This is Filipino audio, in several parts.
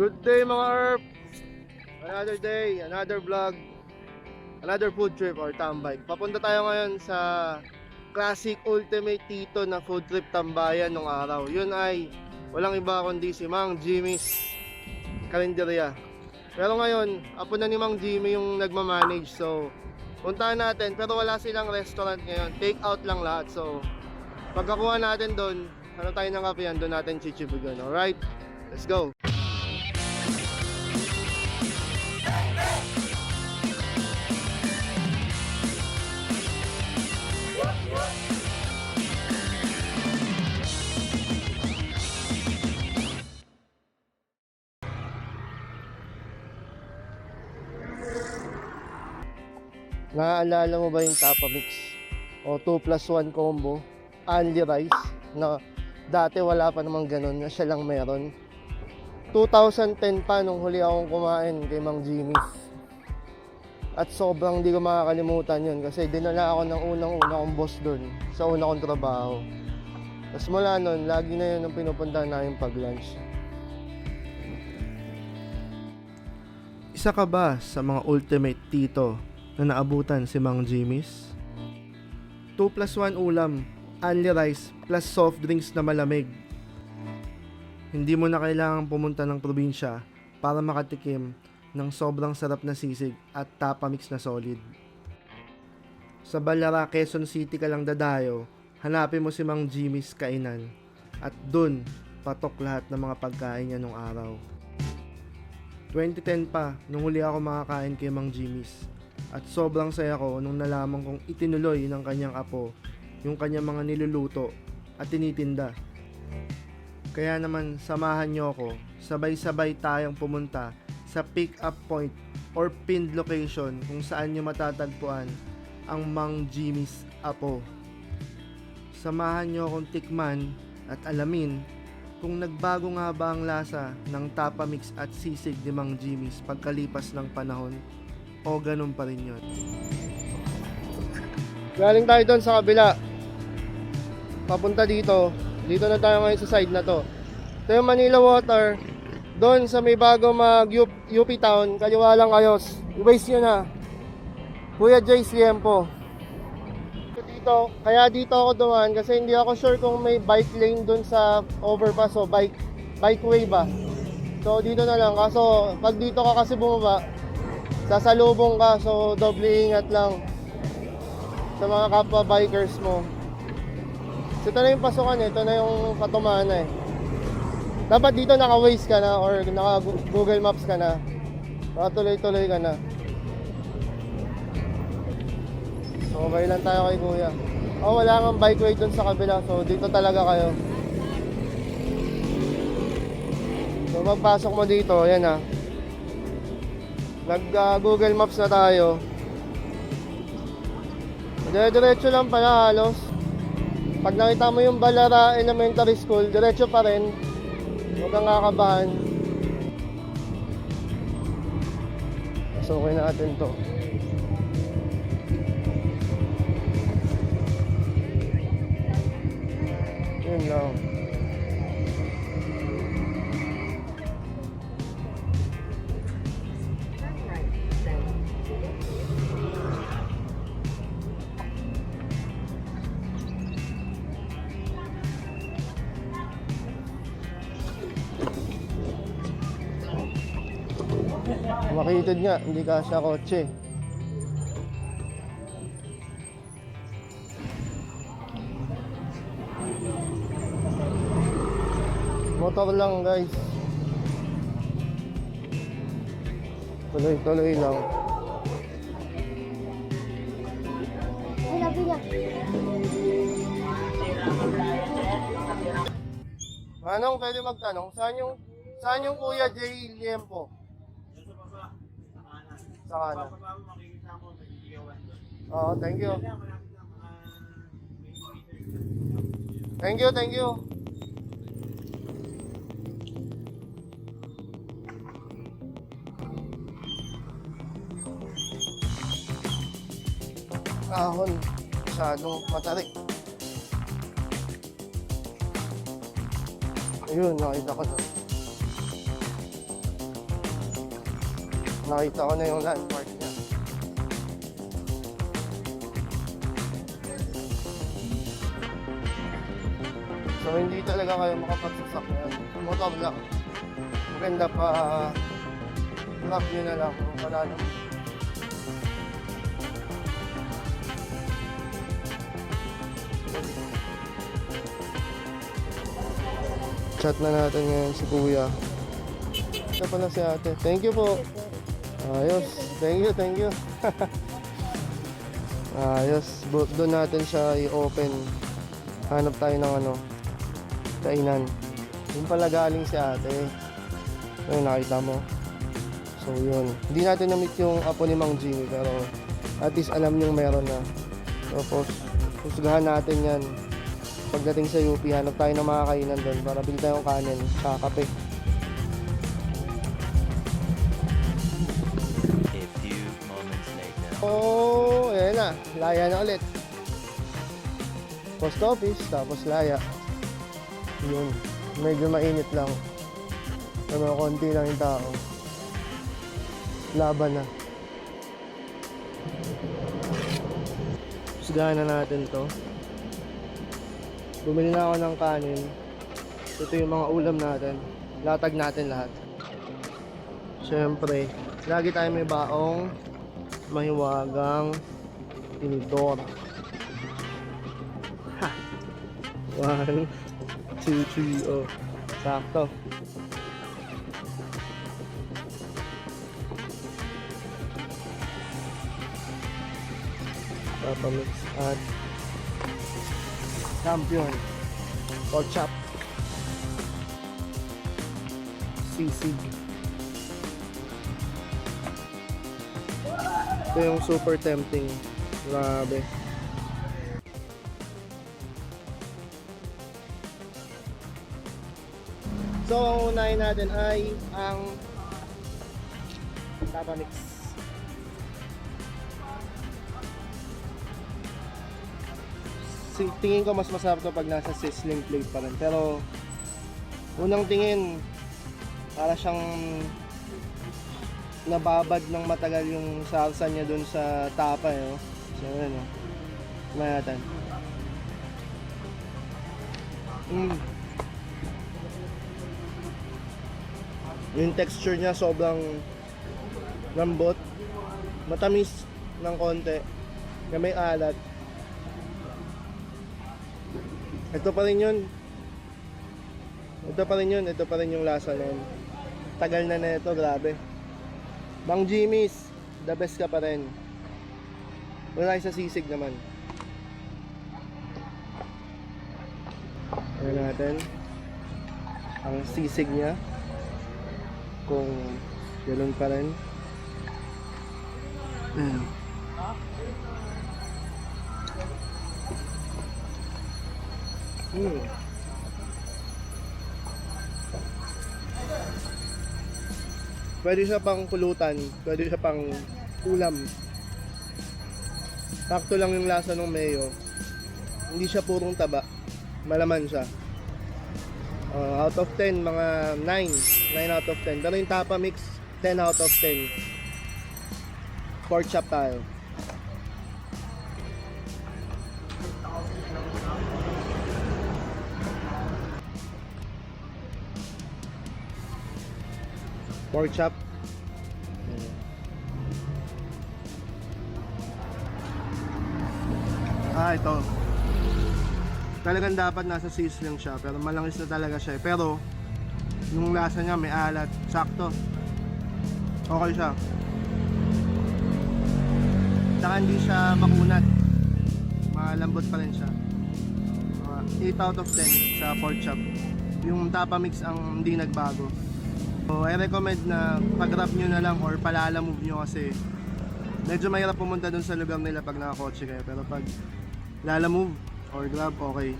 Good day mga Earth! Another day, another vlog, another food trip or tambay. Papunta tayo ngayon sa classic ultimate tito na food trip tambayan nung araw. Yun ay walang iba kundi si Mang Jimmy's Karinderya. Pero ngayon, apo na ni Mang Jimmy yung nagmamanage. So, puntahan natin. Pero wala silang restaurant ngayon. Take out lang lahat. So, pagkakuha natin doon, ano tayo ng kape yan, doon natin chichibugan. Alright? Let's go! Naaalala mo ba yung Tapa Mix? O 2 plus 1 combo? Only rice? Na dati wala pa namang ganun, na siya lang meron. 2010 pa nung huli akong kumain kay Mang Jimmy's. At sobrang di ko makakalimutan yun kasi dinala ako ng unang-una kong boss doon sa una kong trabaho. Tapos mula nun, lagi na yun ang pinupuntahan namin pag lunch. Isa ka ba sa mga ultimate tito na naabutan si Mang Jimmy's? 2 plus 1 ulam, only rice, plus soft drinks na malamig. Hindi mo na kailangang pumunta ng probinsya para makatikim ng sobrang sarap na sisig at tapa mix na solid. Sa Balara, Quezon City ka lang dadayo, hanapin mo si Mang Jimmy's kainan at dun patok lahat ng mga pagkain niya nung araw. 2010 pa nung huli ako makakain kay Mang Jimmy's. At sobrang saya ko nung nalaman kong itinuloy ng kanyang apo yung kanyang mga niluluto at tinitinda. Kaya naman samahan niyo ako, sabay-sabay tayong pumunta sa pick up point or pinned location kung saan niyo matatagpuan ang Mang Jimmy's Apo. Samahan niyo akong tikman at alamin kung nagbago nga ba ang lasa ng tapa mix at sisig ni Mang Jimmy's pagkalipas ng panahon o ganun pa rin yun. Galing tayo doon sa kabila. Papunta dito. Dito na tayo ngayon sa side na to. Ito yung Manila Water. Doon sa may bago mag UP, UP Town, kaliwa lang ayos. I-waste nyo na. Kuya Jay's Liempo. Dito, kaya dito ako dumaan kasi hindi ako sure kung may bike lane doon sa overpass o bike, bikeway ba. So dito na lang. Kaso pag dito ka kasi bumaba, sasalubong ka. So doble ingat lang sa mga kapwa bikers mo. So, ito na yung pasukan eh. Ito na yung patumana eh. Dapat dito naka-Waze ka na or naka-Google Maps ka na. Nakatuloy-tuloy ka na. So, okay lang tayo kay kuya. Oh, wala nga bikeway dun sa kabila. So, dito talaga kayo. So, magpasok mo dito. Ayan ah. Nag-Google Maps na tayo. Dire-diretso lang pala halos. Pag nakita mo yung Balara Elementary School, diretso pa rin. Huwag kang kakabahan. Pasukin natin to. Makitid nga, hindi kasya kotse. Motor lang guys. Tuloy-tuloy lang. Manong, pwede magtanong, saan yung saan yung Kuya J. Liempo? Sa kanan. Oo, thank you. Thank you, thank you. Ahon, masyadong matarik. Ayun, nakita ko na. Nakita ko na yung landmark niya. So hindi talaga kayo makapagsasakyan. Motor lang. Maganda pa grab nyo na lang kung wala. Chat na natin ngayon si Kuya. Ito pala si ate. Thank you po. Ayos. Thank you, thank you. Ayos. Doon natin siya i-open. Hanap tayo ng ano, kainan. Yung pala galing si ate. Ayun, nakita mo. So, yun. Hindi natin na-meet yung apo ni Mang Jimmy, pero at least alam niyong meron na. Tapos, husgahan natin yan. Pagdating sa UP, hanap tayo ng mga kainan doon para bili tayong kanin, sa kape. Oh, ayan na. Laya na ulit. Post office, tapos laya. Yun. Medyo mainit lang. Pero konti lang yung tao. Laban na. Husgahan na natin to. Bumili na ako ng kanin. Ito yung mga ulam natin. Latag natin lahat. Siyempre, lagi tayo may baong mahiwagang tinidor. Ha! One, two, three, oh. Sakto. Papamix at champion. Pork chop. Sisig. Ito yung super tempting. Grabe. So, ang unahin natin ay ang Tapa Mix. Tingin ko mas masarap to pag nasa sizzling plate pa rin. Pero, unang tingin, para siyang nababad ng matagal yung salsa niya dun sa tapa eh. Oh. So, yun oh. Kumain natin. Mm. Yung texture niya sobrang lambot. Matamis ng konti. Na may alat. Ito pa rin yun. Ito pa rin yun. Ito pa rin yung lasa nun. Tagal na na ito. Grabe. Mang Jimmy's, the best ka pa rin. Wala sa sisig naman. Ayan natin. Ang sisig niya. Kung ganun pa rin. Ayan. Hmm. Pwede siya pang pulutan, pwede siya pang ulam. Sakto lang yung lasa ng mayo. Hindi siya purong taba. Malaman siya. Uh, out of 10, mga 9. 9 out of 10. Pero yung tapa mix, 10 out of 10. Pork chop tayo. Pork chop. Ah, ito. Talagang dapat nasa sizzling siya, pero malangis na talaga siya. eh. Pero, yung lasa niya may alat. Sakto. Okay siya. Saka hindi siya makunat. Malambot pa rin siya. Mga 8 out of 10 sa pork chop. Yung tapa mix ang hindi nagbago. So, I recommend na pag-grab nyo na lang or palala move nyo kasi medyo mahirap pumunta dun sa lugar nila pag nakakotse kayo. Pero pag lala move or grab, okay.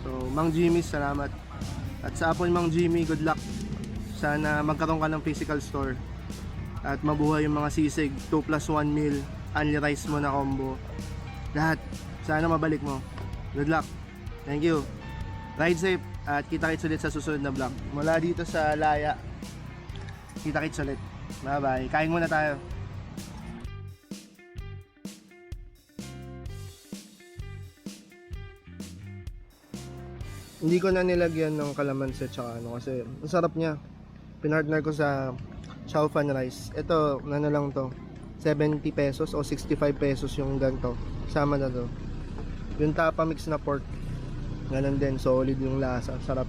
So, Mang Jimmy, salamat. At sa Apple Mang Jimmy, good luck. Sana magkaroon ka ng physical store. At mabuhay yung mga sisig, 2 plus 1 meal, only rice mo na combo. Lahat. Sana mabalik mo. Good luck. Thank you. Ride safe at kita-kits ulit sa susunod na vlog. Mula dito sa Laya, kita-kits ulit. Bye-bye. Kain muna tayo. Hindi ko na nilagyan ng kalamansi tsaka ano kasi ang sarap niya. Pinartner ko sa chow fan rice. Ito, ano lang to. 70 pesos o 65 pesos yung ganito. Sama na to. Yung tapa mix na pork. Ganun din, solid yung lasa. Sarap.